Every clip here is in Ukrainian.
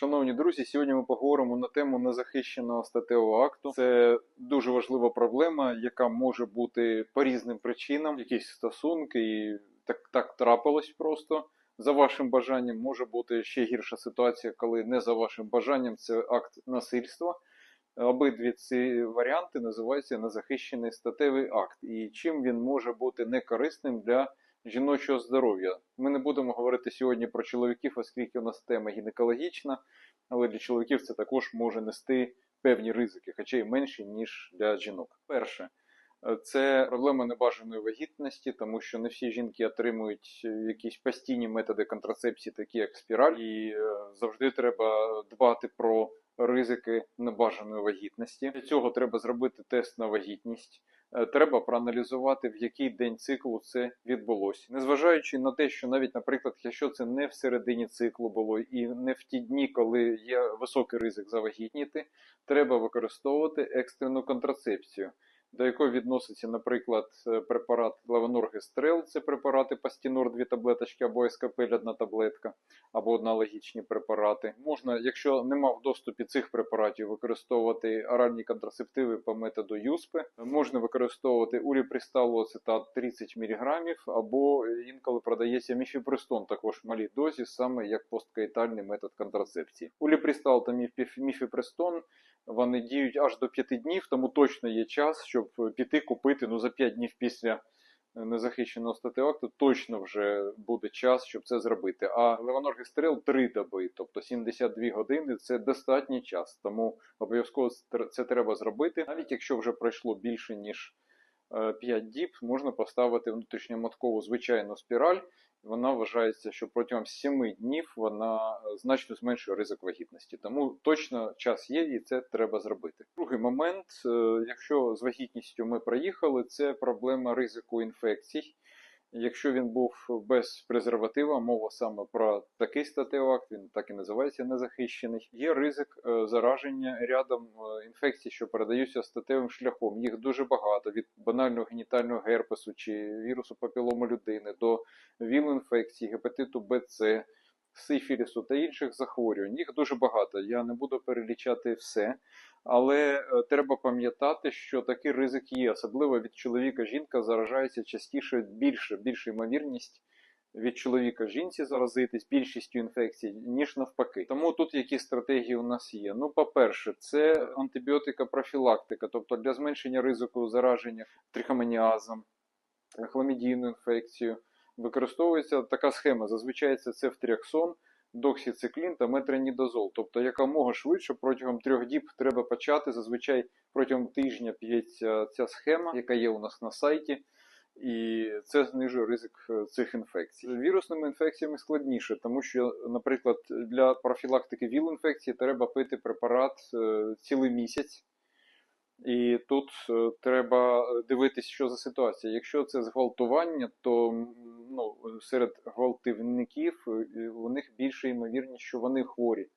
Шановні друзі, сьогодні ми поговоримо на тему незахищеного статевого акту. Це дуже важлива проблема, яка може бути по різним причинам, якісь стосунки, і так, так трапилось просто. За вашим бажанням може бути ще гірша ситуація, коли не за вашим бажанням це акт насильства. Обидві ці варіанти називаються незахищений статевий акт. І чим він може бути некорисним для жіночого здоров'я. Ми не будемо говорити сьогодні про чоловіків, оскільки у нас тема гінекологічна, але для чоловіків це також може нести певні ризики, хоча й менші, ніж для жінок. Перше, це проблема небажаної вагітності, тому що не всі жінки отримують е, якісь постійні методи контрацепції, такі як спіраль, і е, завжди треба дбати про ризики небажаної вагітності. Для цього треба зробити тест на вагітність. Е, Треба проаналізувати, в який день циклу це відбулося. Незважаючи на те, що навіть, наприклад, якщо це не в середині циклу було і не в ті дні, коли є високий ризик завагітніти, треба використовувати екстрену контрацепцію, до якої відноситься, наприклад, е, препарат Левоноргестрел, це препарати Пастінор, дві таблеточки, або Ескапель, одна таблетка, або аналогічні препарати. Можна, якщо нема в доступі цих препаратів, використовувати оральні контрацептиви по методу ЮСПи. Можна використовувати уріпристалу ацетат 30 мг, або інколи продається міфіпристон, також в малій дозі, саме як посткаїтальний метод контрацепції. Уліпристал та міфіпристон вони діють аж до 5 днів, тому точно є час, щоб піти купити ну, за 5 днів після незахищеного статеакту точно вже буде час, щоб це зробити. А левоноргестерил 3 доби, тобто 72 години це достатній час. Тому обов'язково це треба зробити. Навіть якщо вже пройшло більше ніж 5 діб, можна поставити внутрішньомоткову звичайну спіраль. Вона вважається, що протягом 7 днів вона е, значно зменшує ризик вагітності. Тому точно час є і це треба зробити. Другий момент, е, якщо з вагітністю ми проїхали, це проблема ризику інфекцій. Якщо він був без презерватива, мова саме про такий статевий акт, він так і називається незахищений. Є ризик е, зараження рядом е, інфекцій, що передаються статевим шляхом. Їх дуже багато від банального генітального герпесу чи вірусу папілому людини до ВІЛ-інфекції, гепатиту Б, С, сифілісу та інших захворювань. Їх дуже багато. Я не буду перелічати все. Але е, треба пам'ятати, що такий ризик є, особливо від чоловіка жінка заражається частіше більше, більша ймовірність від чоловіка жінці заразитись більшістю інфекцій, ніж навпаки. Тому тут які стратегії у нас є. Ну, по-перше, це антибіотика профілактика, тобто для зменшення ризику зараження трихомоніазом, хламідійною інфекцією. Використовується така схема. Зазвичай це цефтріаксон, доксіциклін та метронідозол. Тобто якомога швидше протягом трьох діб треба почати. Зазвичай протягом тижня п'ється ця схема, яка є у нас на сайті. І це знижує ризик е, цих інфекцій. З вірусними інфекціями складніше, тому що, наприклад, для профілактики ВІЛ-інфекції треба пити препарат е, цілий місяць. І тут е, треба дивитись, що за ситуація. Якщо це зґвалтування, то ну, серед гвалтівників е, у них більше ймовірність, що вони хворі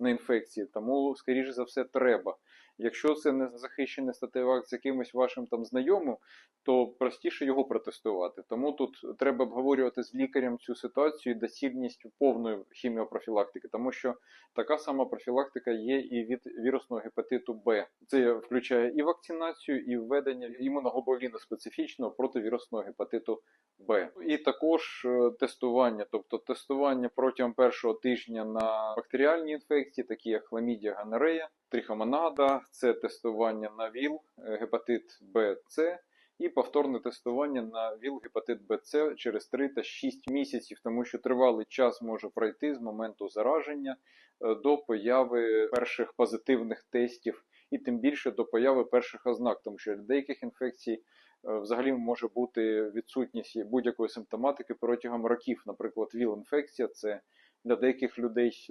на інфекції, тому, скоріше за все, треба. Якщо це не захищений статевий з якимось вашим там знайомим, то простіше його протестувати. Тому тут треба обговорювати з лікарем цю ситуацію і доцільність повної хіміопрофілактики, тому що така сама профілактика є і від вірусного гепатиту Б. Це включає і вакцинацію, і введення імуноглобуліну специфічного проти вірусного гепатиту Б. І також е, тестування, тобто тестування протягом першого тижня на бактеріальні інфекції, такі як хламідія, гонорея, трихомонада, це тестування на ВІЛ, е, гепатит Б, С. І повторне тестування на ВІЛ гепатит БЦ через 3 та 6 місяців, тому що тривалий час може пройти з моменту зараження е, до появи перших позитивних тестів, і тим більше до появи перших ознак, тому що для деяких інфекцій е, взагалі може бути відсутність будь-якої симптоматики протягом років. Наприклад, ВІЛ-інфекція це для деяких людей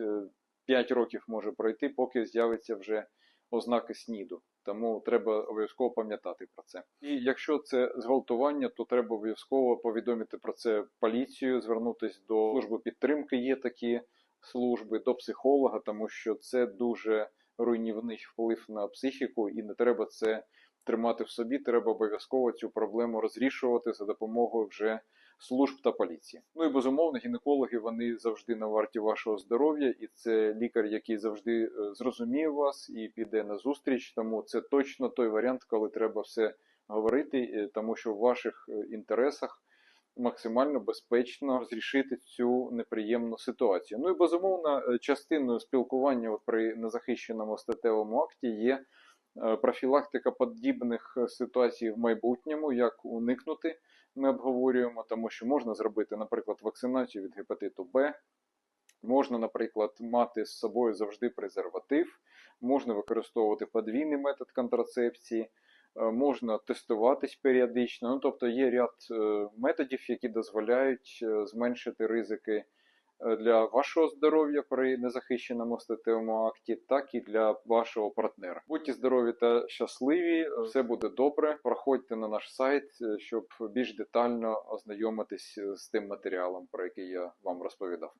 5 років може пройти, поки з'явиться вже ознаки СНІДу. Тому треба обов'язково пам'ятати про це. І якщо це зґвалтування, то треба обов'язково повідомити про це поліцію, звернутися до служби підтримки. Є такі служби, до психолога, тому що це дуже руйнівний вплив на психіку, і не треба це тримати в собі. Треба обов'язково цю проблему розрішувати за допомогою вже служб та поліції. Ну і безумовно, гінекологи вони завжди на варті вашого здоров'я, і це лікар, який завжди е, зрозуміє вас і піде на зустріч. Тому це точно той варіант, коли треба все говорити, е, тому що в ваших е, інтересах максимально безпечно розрішити цю неприємну ситуацію. Ну і безумовно, частиною спілкування при незахищеному статевому акті є профілактика подібних е, ситуацій в майбутньому, як уникнути. Ми обговорюємо, тому що можна зробити, наприклад, вакцинацію від гепатиту Б. Можна, наприклад, мати з собою завжди презерватив, можна використовувати подвійний метод контрацепції, е, можна тестуватись періодично. Ну, тобто є ряд е, методів, які дозволяють е, зменшити ризики е, для вашого здоров'я при незахищеному статевому акті, так і для вашого партнера. Будьте здорові та щасливі, е, все буде добре. Проходьте на наш сайт, е, щоб більш детально ознайомитись е, з тим матеріалом, про який я вам розповідав.